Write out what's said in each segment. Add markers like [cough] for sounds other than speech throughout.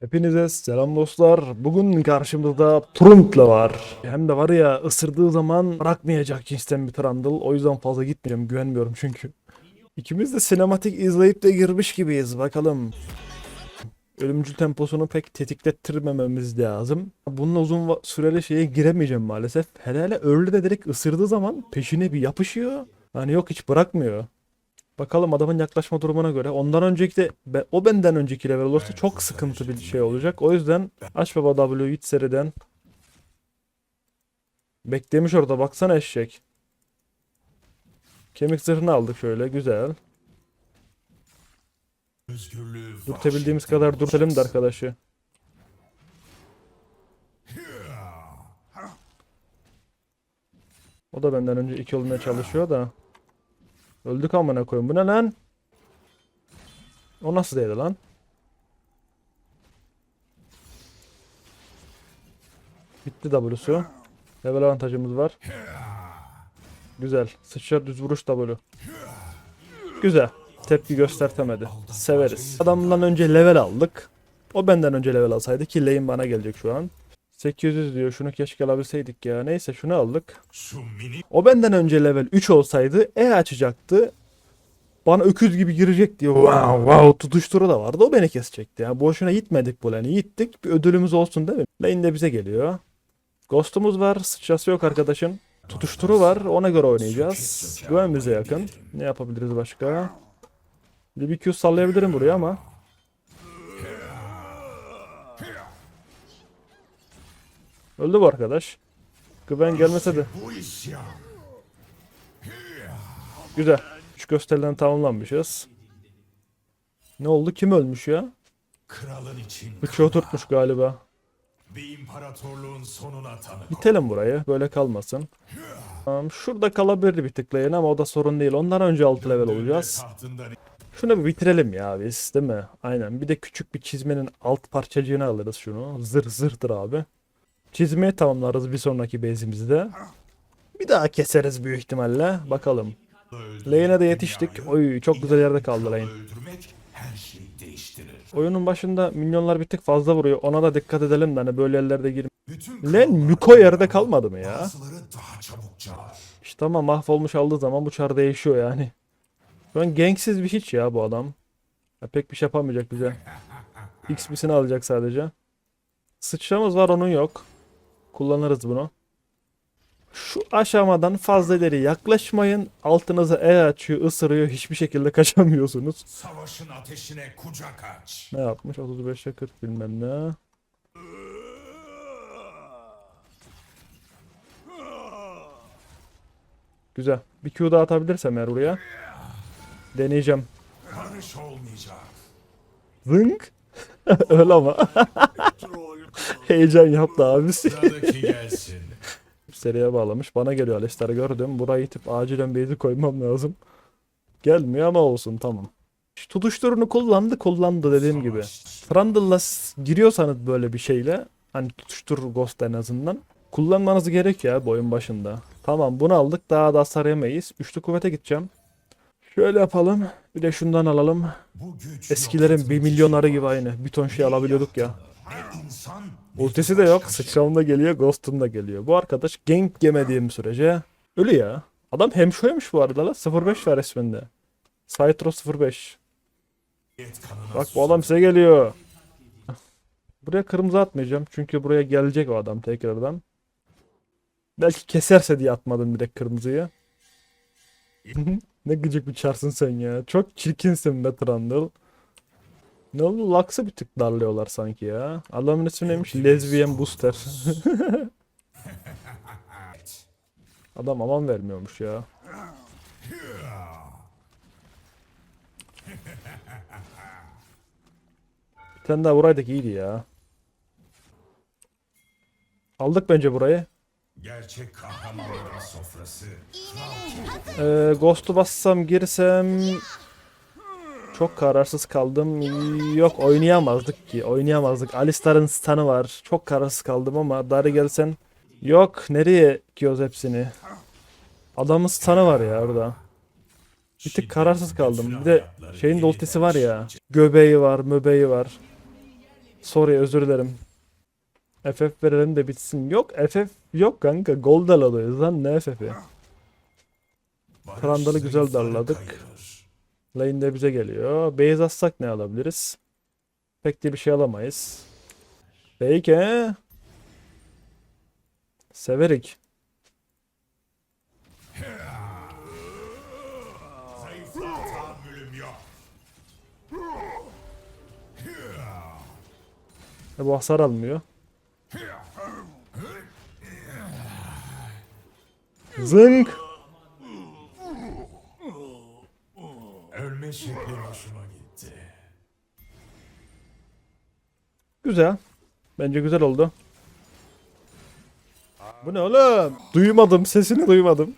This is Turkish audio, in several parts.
Hepinize selam dostlar. Bugün karşımızda Trump'la var. Hem de var ya ısırdığı zaman bırakmayacak cinsten bir Trundle. O yüzden fazla gitmeyeceğim. Güvenmiyorum çünkü. İkimiz de sinematik izleyip de girmiş gibiyiz. Bakalım. Ölümcül temposunu pek tetiklettirmememiz lazım. Bunun uzun süreli şeye giremeyeceğim maalesef. Hele hele early de direkt ısırdığı zaman peşine bir yapışıyor. Hani yok hiç bırakmıyor. Bakalım adamın yaklaşma durumuna göre. Ondan önceki de be- o benden önceki level olursa çok sıkıntı bir şey olacak. O yüzden aç baba W hiç seriden. Beklemiş orada baksana eşek. Kemik zırhını aldık şöyle güzel. Dürtebildiğimiz kadar dürtelim de arkadaşı. O da benden önce iki olmaya çalışıyor da. Öldük amına koyayım. Bu ne lan? O nasıl değdi lan? Bitti W'su. Level avantajımız var. Güzel. Sıçra düz vuruş W. Güzel. Tepki göstertemedi. Severiz. Adamdan önce level aldık. O benden önce level alsaydı ki lane bana gelecek şu an. 800 diyor. Şunu keşke alabilseydik ya. Neyse şunu aldık. O benden önce level 3 olsaydı E açacaktı. Bana öküz gibi girecek diye wow wow tutuşturu da vardı. O beni kesecekti. Ya boşuna gitmedik bu lane'i. Gittik. Bir ödülümüz olsun değil mi? Lane de bize geliyor. Ghost'umuz var. Sıçrası yok arkadaşın. Tutuşturu var. Ona göre oynayacağız. Güven bize yakın. Ne yapabiliriz başka? Bir bir Q sallayabilirim buraya ama. Öldü bu arkadaş. Güven gelmese de. Güzel. Üç gösterilen tamamlanmışız. Ne oldu? Kim ölmüş ya? Kralın için Bıçağı oturtmuş galiba. bir imparatorluğun sonuna tanık. Bitelim burayı. Böyle kalmasın. Tamam, şurada kalabilir bir tıklayın ama o da sorun değil. Ondan önce 6 level olacağız. Şunu bir bitirelim ya biz değil mi? Aynen. Bir de küçük bir çizmenin alt parçacığını alırız şunu. Zır zırdır abi. Çizmeyi tamamlarız bir sonraki bezimizde. Bir daha keseriz büyük ihtimalle. Bakalım. Lane'e de yetiştik. Oy çok güzel yerde kaldı lane. Oyunun başında minyonlar bir tık fazla vuruyor. Ona da dikkat edelim de hani böyle yerlerde girme. Len Miko yerde kalmadı mı ya? İşte ama mahvolmuş aldığı zaman bu çar değişiyor yani. Şu an ganksiz bir hiç ya bu adam. Ya pek bir şey yapamayacak bize. XP'sini alacak sadece. Sıçramız var onun yok. Kullanırız bunu. Şu aşamadan fazla ileri yaklaşmayın. Altınıza E açıyor, ısırıyor. Hiçbir şekilde [laughs] kaçamıyorsunuz. Savaşın ateşine kucak aç. Ne yapmış? 35'e 40 bilmem ne. Güzel. Bir Q daha atabilirsem eğer buraya. Deneyeceğim. Karış olmayacak. Zınk. [laughs] Öyle ama. Heyecan yaptı abisi. Seriye bağlamış. Bana geliyor Alistar gördüm. Burayı itip acilen base'i koymam lazım. Gelmiyor ama olsun tamam. Tutuşturunu kullandı kullandı dediğim gibi. Trundle'la giriyorsanız böyle bir şeyle hani tutuştur Ghost en azından kullanmanız gerek ya bu oyun başında. Tamam bunu aldık daha da hasar yemeyiz. Üçlü kuvvete gideceğim. Şöyle yapalım. Bir de şundan alalım. Eskilerin bir milyonları gibi aynı. Bir ton şey alabiliyorduk ya. Ultisi de yok. Sıçramım da geliyor. Ghost'um da geliyor. Bu arkadaş gank yemediğim sürece ölü ya. Adam hemşoymuş bu arada la. 05 var resminde. Cytro 05. et kanına Bak bu adam size geliyor. Buraya kırmızı atmayacağım. Çünkü buraya gelecek o adam tekrardan. Belki keserse diye atmadım direkt kırmızıyı. Ne gıcık bir çarsın sen ya. Çok çirkinsin be Trundle. Ne oldu? Lux'ı bir tık darlıyorlar sanki ya. Adamın ismi neymiş? Lesbian Booster. [laughs] Adam aman vermiyormuş ya. Bir tane daha vuraydık iyiydi ya. Aldık bence burayı. Gerçek kahramanların sofrası. Ee, Ghost'u bassam girsem çok kararsız kaldım. Yok oynayamazdık ki. Oynayamazdık. Alistar'ın stun'ı var. Çok kararsız kaldım ama Dari gelsen yok nereye giyiyoruz hepsini? Adamın stun'ı var ya orada. Bir tık kararsız kaldım. Bir de şeyin de ultisi var ya. Göbeği var, möbeği var. Sorry özür dilerim. FF verelim de bitsin. Yok FF yok kanka. Gol de alıyoruz lan ne FF'i. Trandalı güzel darladık. Lane de bize geliyor. Base atsak ne alabiliriz? Pek de bir şey alamayız. Peki. Severik. Tahammülüm yok. E bu hasar almıyor. Zınk. Ölme şeklin hoşuma gitti. Güzel. Bence güzel oldu. Bu ne oğlum? Duymadım. Sesini duymadım.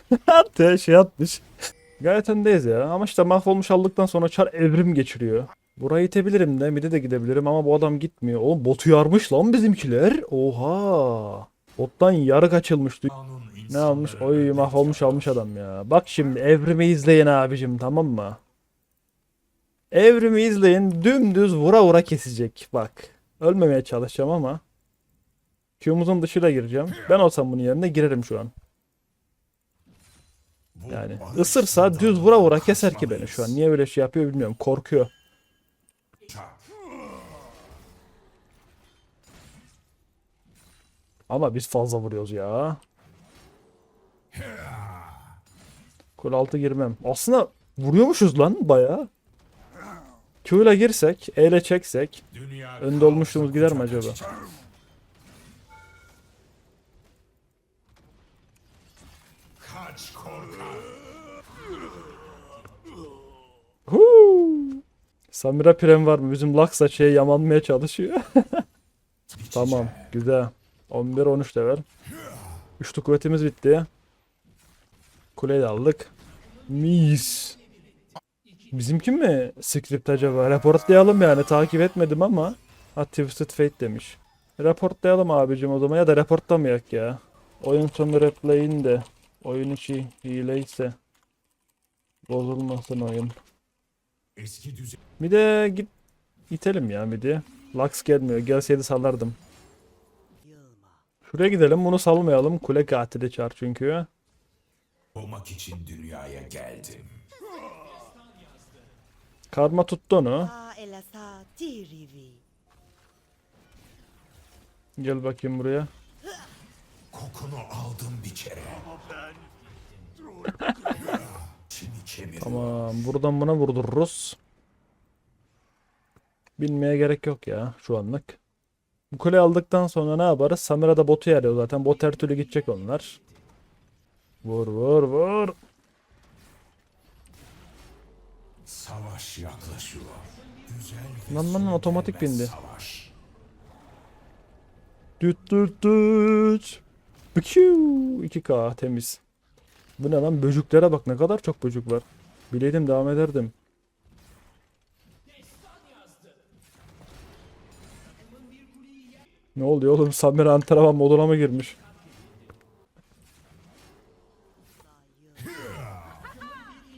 [laughs] Te şey atmış. Gayet öndeyiz ya. Ama işte mahvolmuş aldıktan sonra çar evrim geçiriyor. Burayı itebilirim de. Mide de gidebilirim ama bu adam gitmiyor. Oğlum botu yarmış lan bizimkiler. Oha. Bottan yarık açılmıştı. Kanun Ne almış? Oy mahvolmuş almış adam ya. Bak şimdi evrimi izleyin abicim tamam mı? Evrimi izleyin dümdüz vura vura kesecek. Bak. Ölmemeye çalışacağım ama. Q'muzun dışıyla gireceğim. Ben olsam bunun yerine girerim şu an. Yani ısırsa düz vura vura keser ki beni şu an. Niye böyle şey yapıyor bilmiyorum. Korkuyor. Ama biz fazla vuruyoruz ya. Kul altı girmem. Aslında vuruyormuşuz lan bayağı. Q ile girsek, E ile çeksek. Önde olmuşluğumuz gider mi acaba? Huu. Samira Prem var mı? Bizim Laksa şey yamanmaya çalışıyor. [laughs] tamam, güzel. 11-13 level. Üçlü kuvvetimiz bitti. Kuleyi de aldık. Mis. Bizimki mi script acaba? Raportlayalım yani. Takip etmedim ama. Ha Twisted Fate demiş. Raportlayalım abicim o zaman ya da raportlamayak ya. Oyun sonu replay'in de oyun içi hileyse bozulmasın oyun. Eski düzen Bir de git itelim ya midi. Lux gelmiyor. Gelseydi sallardım. Şuraya gidelim. Bunu salmayalım. Kule katili çar çünkü. Olmak için dünyaya geldim. Karma tuttu onu. Gel bakayım buraya. Kokunu aldım bir kere. Tamam. Buradan buna vurdururuz. Bilmeye gerek yok ya şu anlık. Bu kuleyi aldıktan sonra ne yaparız? Samira da botu yarıyor zaten. Bot her türlü gidecek onlar. Vur vur vur. Savaş yaklaşıyor. Güzel Lan lan otomatik bindi. Savaş. Düt düt düt. Büküv. 2K temiz. Bu ne lan? Böcüklere bak ne kadar çok böcük var. Bileydim devam ederdim. Ne oluyor oğlum? Samira antrenman moduna mı girmiş?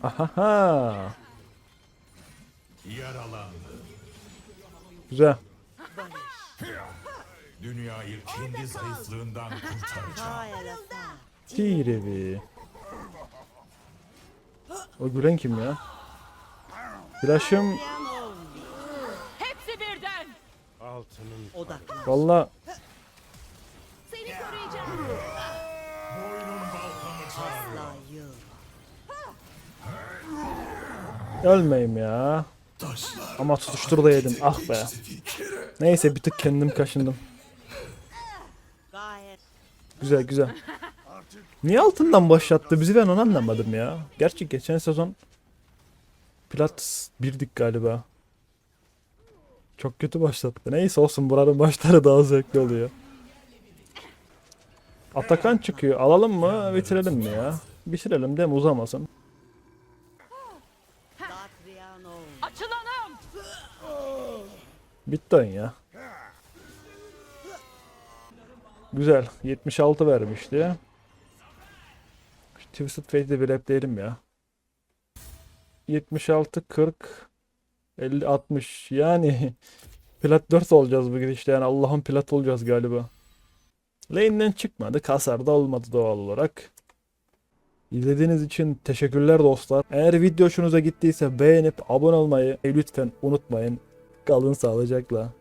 Ahaha. Yaralandı. Güzel. Dünyayı kendi zayıflığından kurtaracağım. Tirevi. O gülen kim ya? Flash'ım Hepsi birden. Odaklan. valla Seni koruyacağım. Asla yıl. Ölmeyeyim ya. Ama tutuştur da yedim. Ah be. Neyse bir tık kendim kaşındım. Güzel güzel. Niye altından başlattı bizi ben onu anlamadım ya. Gerçi geçen sezon Plat birdik galiba. Çok kötü başlattı. Neyse olsun buranın başları daha zevkli oluyor. Atakan çıkıyor. Alalım mı bitirelim mi ya? Bitirelim de mi uzamasın. Bitti oyun ya. Güzel. 76 vermişti. Şu Twisted Fate'i bir repleyelim ya. 76, 40, 50, 60. Yani [laughs] Plat 4 olacağız bugün işte yani Allah'ın plat olacağız galiba. Lane'den çıkmadı. Kasar da olmadı doğal olarak. İzlediğiniz için teşekkürler dostlar. Eğer video hoşunuza gittiyse beğenip abone olmayı lütfen unutmayın. Kalın sağlıcakla.